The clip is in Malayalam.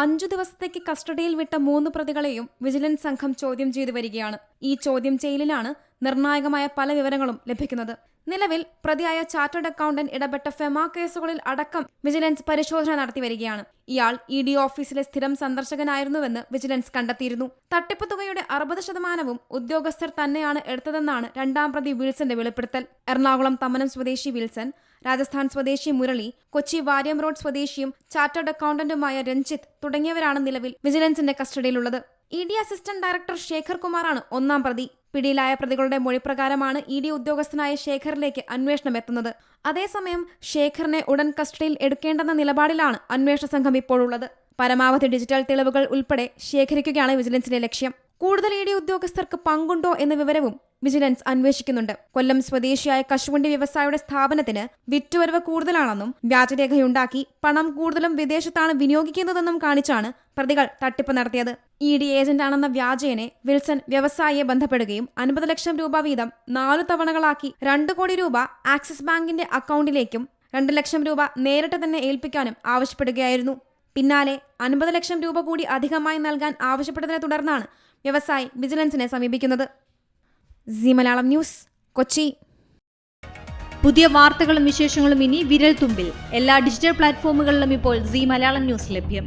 അഞ്ചു ദിവസത്തേക്ക് കസ്റ്റഡിയിൽ വിട്ട മൂന്ന് പ്രതികളെയും വിജിലൻസ് സംഘം ചോദ്യം ചെയ്തു വരികയാണ്. ഈ ചോദ്യം ചെയ്യലിലാണ് നിർണായകമായ പല വിവരങ്ങളും ലഭിക്കുന്നത്. നിലവിൽ പ്രതിയായ ചാർട്ടേഡ് അക്കൗണ്ടന്റ് ഇടപെട്ട ഫെമ കേസുകളിൽ അടക്കം വിജിലൻസ് പരിശോധന നടത്തി വരികയാണ്. ഇയാൾ ഇ ഡി ഓഫീസിലെ സ്ഥിരം സന്ദർശകനായിരുന്നുവെന്ന് വിജിലൻസ് കണ്ടെത്തിയിരുന്നു. തട്ടിപ്പ് തുകയുടെ അറുപത് ശതമാനവും ഉദ്യോഗസ്ഥർ തന്നെയാണ് എടുത്തതെന്നാണ് രണ്ടാം പ്രതി വിൽസന്റെ വെളിപ്പെടുത്തൽ. എറണാകുളം തമനം സ്വദേശി വിൽസൺ രാജസ്ഥാൻ സ്വദേശി മുരളി കൊച്ചി വാര്യം റോഡ് സ്വദേശിയും ചാർട്ടേഡ് അക്കൗണ്ടന്റുമായ രഞ്ജിത്ത് തുടങ്ങിയവരാണ് നിലവിൽ വിജിലൻസിന്റെ കസ്റ്റഡിയിലുള്ളത്. E D assistant director Shekhar കുമാറാണ് ഒന്നാം പ്രതി. പിടിയിലായ പ്രതികളുടെ മൊഴിപ്രകാരമാണ് ഇ ഡി ഉദ്യോഗസ്ഥനായ ശേഖറിലേക്ക് അന്വേഷണം എത്തുന്നത്. അതേസമയം ശേഖറിനെ ഉടൻ കസ്റ്റഡിയിൽ എടുക്കേണ്ടെന്ന നിലപാടിലാണ് അന്വേഷണ സംഘം ഇപ്പോഴുള്ളത്. പരമാവധി ഡിജിറ്റൽ തെളിവുകൾ ഉൾപ്പെടെ ശേഖരിക്കുകയാണ് വിജിലൻസിന്റെ ലക്ഷ്യം. കൂടുതൽ ഇ ഡി ഉദ്യോഗസ്ഥർക്ക് പങ്കുണ്ടോ എന്ന വിവരവും വിജിലൻസ് അന്വേഷിക്കുന്നുണ്ട്. കൊല്ലം സ്വദേശിയായ കശുവണ്ടി വ്യവസായിയുടെ സ്ഥാപനത്തിന് വിറ്റുവരവ് കൂടുതലാണെന്നും വ്യാജരേഖയുണ്ടാക്കി പണം കൂടുതലും വിദേശത്താണ് വിനിയോഗിക്കുന്നതെന്നും കാണിച്ചാണ് പ്രതികൾ തട്ടിപ്പ് നടത്തിയത്. ഇ ഡി ഏജന്റാണെന്ന വ്യാജേനെ വിൽസൺ വ്യവസായിയെ ബന്ധപ്പെടുകയും അൻപത് ലക്ഷം രൂപ വീതം നാലു തവണകളാക്കി രണ്ട് കോടി രൂപ ആക്സിസ് ബാങ്കിന്റെ അക്കൗണ്ടിലേക്കും രണ്ട് ലക്ഷം രൂപ നേരിട്ട് തന്നെ ഏൽപ്പിക്കാനും ആവശ്യപ്പെടുകയായിരുന്നു. പിന്നാലെ അൻപത് ലക്ഷം രൂപ കൂടി അധികമായി നൽകാൻ ആവശ്യപ്പെട്ടതിനെ തുടർന്നാണ് വ്യവസായി വിജിലൻസിനെ സമീപിക്കുന്നത്. സി മലയാളം ന്യൂസ് കൊച്ചി. പുതിയ വാർത്തകളും വിശേഷങ്ങളും ഇനി വിരൽ തുമ്പിൽ എല്ലാ ഡിജിറ്റൽ പ്ലാറ്റ്ഫോമുകളിലും ഇപ്പോൾ സി മലയാളം ന്യൂസ് ലഭ്യം.